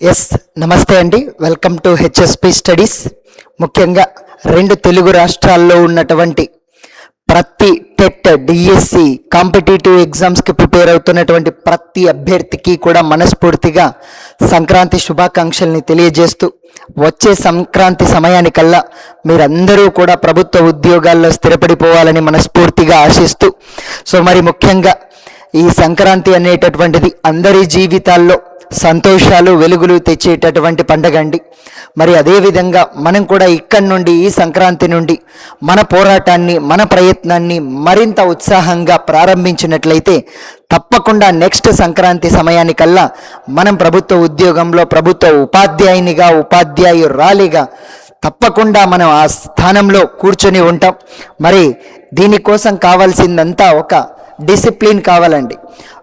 Yes నమస్తే అండి. Welcome to HSP studies ముఖ్యంగా రెండు తెలుగు రాష్ట్రాల్లో ఉన్నటువంటి ప్రతి టెట్ డిఎస్సి కాంపిటేటివ్ ఎగ్జామ్స్కి ప్రిపేర్ అవుతున్నటువంటి ప్రతి అభ్యర్థికి కూడా మనస్ఫూర్తిగా సంక్రాంతి శుభాకాంక్షల్ని తెలియజేస్తూ వచ్చే సంక్రాంతి సమయానికల్లా మీరందరూ కూడా ప్రభుత్వ ఉద్యోగాల్లో స్థిరపడిపోవాలని మనస్ఫూర్తిగా ఆశిస్తూ సో మరి ముఖ్యంగా ఈ సంక్రాంతి అనేటటువంటిది అందరి జీవితాల్లో సంతోషాలు వెలుగులు తెచ్చేటటువంటి పండగ అండి. మరి అదేవిధంగా మనం కూడా ఇక్కడి నుండి ఈ సంక్రాంతి నుండి మన పోరాటాన్ని మన ప్రయత్నాన్ని మరింత ఉత్సాహంగా ప్రారంభించినట్లయితే తప్పకుండా నెక్స్ట్ సంక్రాంతి సమయానికల్లా మనం ప్రభుత్వ ఉద్యోగంలో ప్రభుత్వ ఉపాధ్యాయునిగా ఉపాధ్యాయురాలిగా తప్పకుండా మనం ఆ స్థానంలో కూర్చొని ఉంటాం. మరి దీనికోసం కావాల్సిందంతా ఒక డిసిప్లిన్ కావాలండి.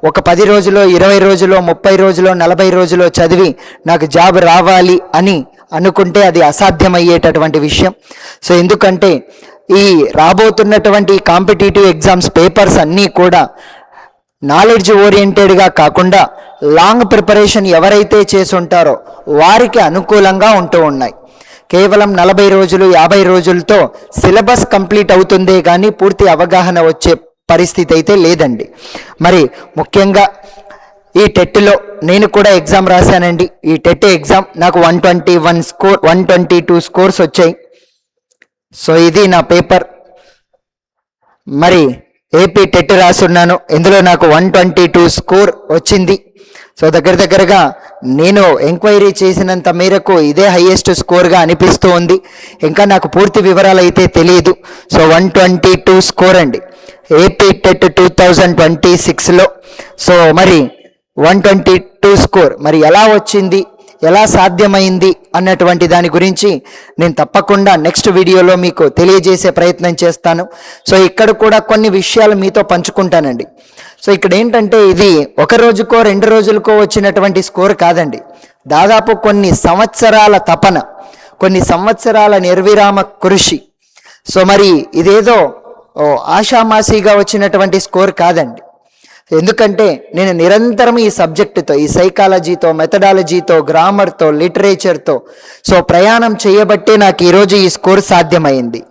ఒక పది రోజులో ఇరవై రోజులో ముప్పై రోజులో నలభై రోజులో చదివి నాకు జాబ్ రావాలి అని అనుకుంటే అది అసాధ్యమయ్యేటటువంటి విషయం. సో ఎందుకంటే ఈ రాబోతున్నటువంటి కాంపిటేటివ్ ఎగ్జామ్స్ పేపర్స్ అన్నీ కూడా నాలెడ్జ్ ఓరియంటెడ్గా కాకుండా లాంగ్ ప్రిపరేషన్ ఎవరైతే చేసి ఉంటారో వారికి అనుకూలంగా ఉంటూ ఉన్నాయి. కేవలం నలభై రోజులు యాభై రోజులతో సిలబస్ కంప్లీట్ అవుతుందే కానీ పూర్తి అవగాహన వచ్చే పరిస్థితి అయితే లేదండి. మరి ముఖ్యంగా ఈ టెట్లో నేను కూడా ఎగ్జామ్ రాశానండి. ఈ టెట్ ఎగ్జామ్ నాకు one twenty one score one twenty two scores వచ్చాయి. సో ఇది నా పేపర్. మరి ఏపీ టెట్ రాసున్నాను ఇందులో నాకు వన్ ట్వంటీ టూ స్కోర్ వచ్చింది. సో దగ్గర దగ్గరగా నేను ఎంక్వైరీ చేసినంత మేరకు ఇదే హైయెస్ట్ స్కోర్గా అనిపిస్తూ ఉంది ఇంకా నాకు పూర్తి వివరాలు అయితే తెలియదు. So one twenty two score అండి. AP TET two thousand twenty సిక్స్లో. సో మరి వన్ ట్వంటీ టూ స్కోర్ మరి ఎలా వచ్చింది? ఎలా సాధ్యమైంది? అన్నటువంటి దాని గురించి నేను తప్పకుండా నెక్స్ట్ వీడియోలో మీకు తెలియజేసే ప్రయత్నం చేస్తాను. సో ఇక్కడ కూడా కొన్ని విషయాలు మీతో పంచుకుంటానండి. సో ఇక్కడ ఏంటంటే ఇది ఒక రోజుకో రెండు రోజులకో వచ్చినటువంటి స్కోర్ కాదండి. దాదాపు కొన్ని సంవత్సరాల తపన కొన్ని సంవత్సరాల నిర్విరామ కృషి. సో మరి ఇదేదో ఆషామాషిగా వచ్చినటువంటి స్కోర్ కాదండి. ఎందుకంటే నేను నిరంతరం ఈ సబ్జెక్టుతో ఈ సైకాలజీతో మెథడాలజీతో గ్రామర్తో లిటరేచర్తో సో ప్రయాణం చేయబట్టే నాకు ఈరోజు ఈ స్కోర్ సాధ్యమైంది.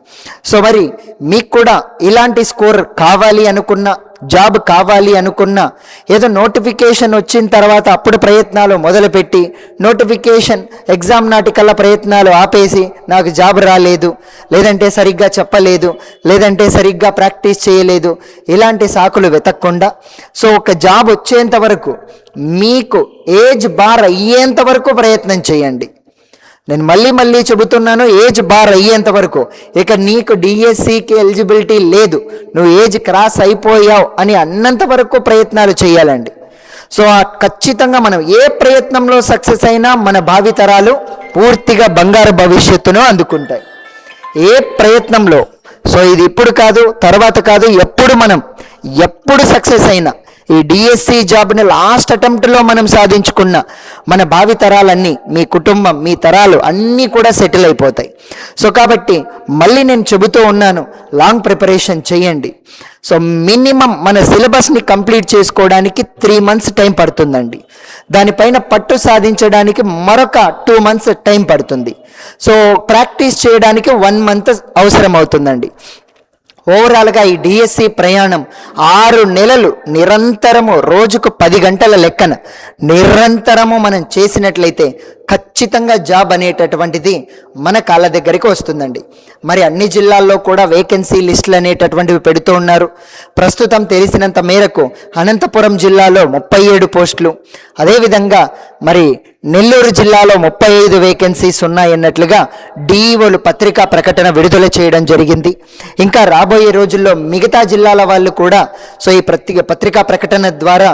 సో మరి మీకు కూడా ఇలాంటి స్కోర్ కావాలి అనుకున్న జాబ్ కావాలి అనుకున్న ఏదో నోటిఫికేషన్ వచ్చిన తర్వాత అప్పుడు ప్రయత్నాలు మొదలుపెట్టి నోటిఫికేషన్ ఎగ్జామ్ నాటికల్లా ప్రయత్నాలు ఆపేసి నాకు జాబ్ రాలేదు లేదంటే సరిగ్గా చెప్పలేదు లేదంటే సరిగ్గా ప్రాక్టీస్ చేయలేదు ఇలాంటి సాకులు వెతకకుండా. సో ఒక జాబ్ వచ్చేంత వరకు మీకు ఏజ్ బార్ అయ్యేంత వరకు ప్రయత్నం చేయండి. నేను మళ్ళీ మళ్ళీ చెబుతున్నాను ఏజ్ బార్ అయ్యేంత వరకు. ఇక నీకు డిఎస్సికి ఎలిజిబిలిటీ లేదు. నువ్వు ఏజ్ క్రాస్ అయిపోయావు అని అన్నంత వరకు ప్రయత్నాలు చేయాలండి. సో ఖచ్చితంగా మనం ఏ ప్రయత్నంలో సక్సెస్ అయినా మన భావితరాలు పూర్తిగా బంగారు భవిష్యత్తును అందుకుంటాయి. ఏ ప్రయత్నంలో? సో ఇది ఇప్పుడు కాదు తర్వాత కాదు ఎప్పుడు మనం ఎప్పుడు సక్సెస్ అయినా ఈ డిఎస్సి జాబ్ని లాస్ట్ అటెంప్ట్లో మనం సాధించుకున్న మన భావి తరాలన్నీ మీ కుటుంబం మీ తరాలు అన్నీ కూడా సెటిల్ అయిపోతాయి. సో కాబట్టి మళ్ళీ నేను చెబుతూ ఉన్నాను లాంగ్ ప్రిపరేషన్ చేయండి. సో మినిమం మన సిలబస్ని కంప్లీట్ చేసుకోవడానికి త్రీ మంత్స్ టైం పడుతుందండి. దానిపైన పట్టు సాధించడానికి మరొక టూ మంత్స్ టైం పడుతుంది. సో ప్రాక్టీస్ చేయడానికి వన్ మంత్ అవసరం అవుతుందండి ఓవరాల్గా ఈ డిఎస్సి ప్రయాణం ఆరు నెలలు నిరంతరము రోజుకు పది గంటల లెక్కన నిరంతరము మనం చేసినట్లయితే ఖచ్చితంగా జాబ్ అనేటటువంటిది మన కాళ్ళ దగ్గరికి వస్తుందండి. మరి అన్ని జిల్లాల్లో కూడా వేకెన్సీ లిస్టులు అనేటటువంటివి పెడుతూ ఉన్నారు. ప్రస్తుతం తెలిసినంత మేరకు అనంతపురం జిల్లాలో ముప్పై ఏడు పోస్టులు. అదేవిధంగా మరి నెల్లూరు జిల్లాలో ముప్పై ఐదు వేకెన్సీస్ ఉన్నాయన్నట్లుగా డిఈఓలు పత్రికా ప్రకటన విడుదల చేయడం జరిగింది. ఇంకా రాబోయే రోజుల్లో మిగతా జిల్లాల వాళ్ళు కూడా సో ఈ ప్రతి పత్రికా ప్రకటన ద్వారా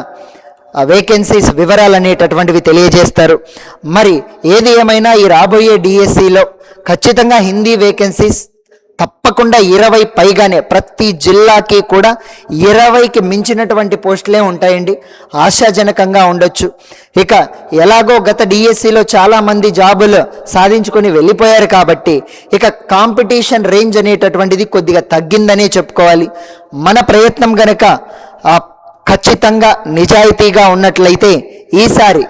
వేకెన్సీస్ వివరాలు అనేటటువంటివి తెలియజేస్తారు. మరి ఏది ఏమైనా ఈ రాబోయే డిఎస్సిలో ఖచ్చితంగా హిందీ వేకెన్సీస్ తప్పకుండా ఇరవై పైగానే ప్రతి జిల్లాకి కూడా ఇరవైకి మించినటువంటి పోస్టులే ఉంటాయండి. ఆశాజనకంగా ఉండొచ్చు. ఇక ఎలాగో గత డిఎస్సిలో చాలామంది జాబులు సాధించుకొని వెళ్ళిపోయారు కాబట్టి ఇక కాంపిటీషన్ రేంజ్ అనేటటువంటిది కొద్దిగా తగ్గిందనే చెప్పుకోవాలి. మన ప్రయత్నం గనక ఖచ్చితంగా నిజాయితీగా ఉన్నట్లయితే ఈసారి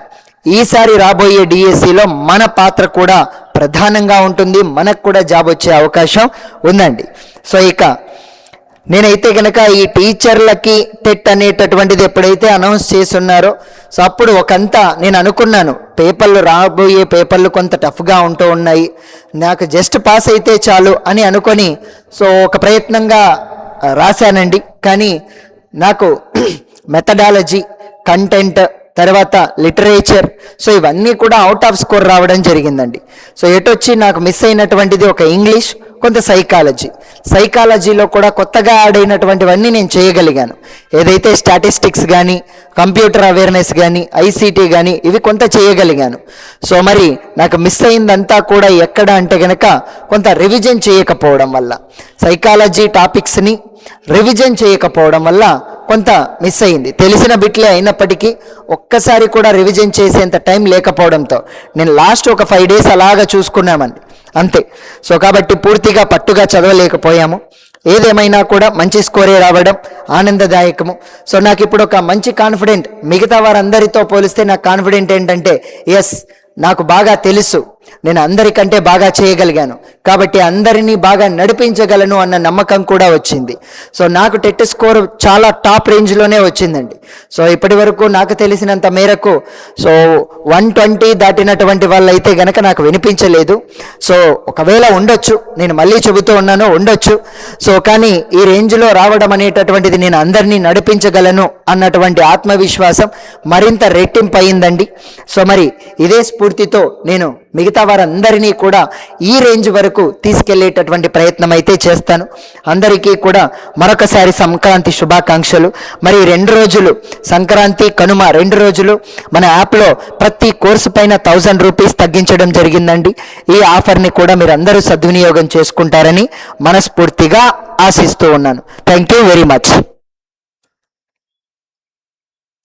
ఈసారి రాబోయే డిఎస్సిలో మన పాత్ర కూడా ప్రధానంగా ఉంటుంది. మనకు కూడా జాబ్ వచ్చే అవకాశం ఉందండి. సో ఇక నేనైతే కనుక ఈ టీచర్లకి టెట్ అనేటటువంటిది ఎప్పుడైతే అనౌన్స్ చేస్తున్నారో సో అప్పుడు ఒకంతా నేను అనుకున్నాను. పేపర్లు రాబోయే పేపర్లు కొంత టఫ్గా ఉంటూ ఉన్నాయి. నాకు జస్ట్ పాస్ అయితే చాలు అని అనుకొని సో ఒక ప్రయత్నంగా రాశానండి. కానీ నాకు మెథడాలజీ కంటెంట్ తర్వాత లిటరేచర్ సో ఇవన్నీ కూడా అవుట్ ఆఫ్ స్కోర్ రావడం జరిగిందండి. సో ఎటొచ్చి నాకు మిస్ అయినటువంటిది ఒక ఇంగ్లీష్ కొంత సైకాలజీ సైకాలజీలో కూడా కొత్తగా యాడ్ అయినటువంటివన్నీ నేను చేయగలిగాను. ఏదైతే స్టాటిస్టిక్స్ కానీ కంప్యూటర్ అవేర్నెస్ కానీ ఐసీటీ కానీ ఇవి కొంత చేయగలిగాను. సో మరి నాకు మిస్ అయిందంతా కూడా ఎక్కడ అంటే గనక కొంత రివిజన్ చేయకపోవడం వల్ల. సైకాలజీ టాపిక్స్ని రివిజన్ చేయకపోవడం వల్ల కొంత మిస్ అయింది. తెలిసిన బిట్లే అయినప్పటికీ ఒక్కసారి కూడా రివిజన్ చేసేంత టైం లేకపోవడంతో నేను లాస్ట్ ఒక ఫైవ్ డేస్ అలాగా చూసుకున్నామండి. అంతే. సో కాబట్టి పూర్తిగా పట్టుగా చదవలేకపోయాము. ఏదేమైనా కూడా మంచి స్కోరే రావడం ఆనందదాయకము. సో నాకు ఇప్పుడు ఒక మంచి కాన్ఫిడెంట్ మిగతా వారందరితో పోలిస్తే నాకు కాన్ఫిడెంట్ ఏంటంటే ఎస్ నాకు బాగా తెలుసు. నేను అందరికంటే బాగా చేయగలిగాను. కాబట్టి అందరినీ బాగా నడిపించగలను అన్న నమ్మకం కూడా వచ్చింది. సో నాకు టెట్ స్కోర్ చాలా టాప్ రేంజ్లోనే వచ్చిందండి. సో ఇప్పటి వరకు నాకు తెలిసినంత మేరకు సో వన్ ట్వంటీ దాటినటువంటి వాళ్ళు అయితే గనక నాకు వినిపించలేదు. సో ఒకవేళ ఉండొచ్చు నేను మళ్ళీ చెబుతూ ఉన్నాను ఉండొచ్చు. సో కానీ ఈ రేంజ్లో రావడం అనేటటువంటిది నేను అందరినీ నడిపించగలను అన్నటువంటి ఆత్మవిశ్వాసం మరింత రెట్టింపు అయిందండి సో మరి ఇదే స్ఫూర్తితో నేను మిగతా వారందరినీ కూడా ఈ రేంజ్ వరకు తీసుకెళ్ళేటటువంటి ప్రయత్నం అయితే చేస్తాను. అందరికీ కూడా మరొకసారి సంక్రాంతి శుభాకాంక్షలు. మరి రెండు రోజులు సంక్రాంతి కనుమ రెండు రోజులు మన యాప్లో ప్రతి కోర్సు పైన థౌజండ్ రూపీస్ తగ్గించడం జరిగిందండి. ఈ ఆఫర్ని కూడా మీరు అందరూ సద్వినియోగం చేసుకుంటారని మనస్ఫూర్తిగా ఆశిస్తూ ఉన్నాను. Thank you very much.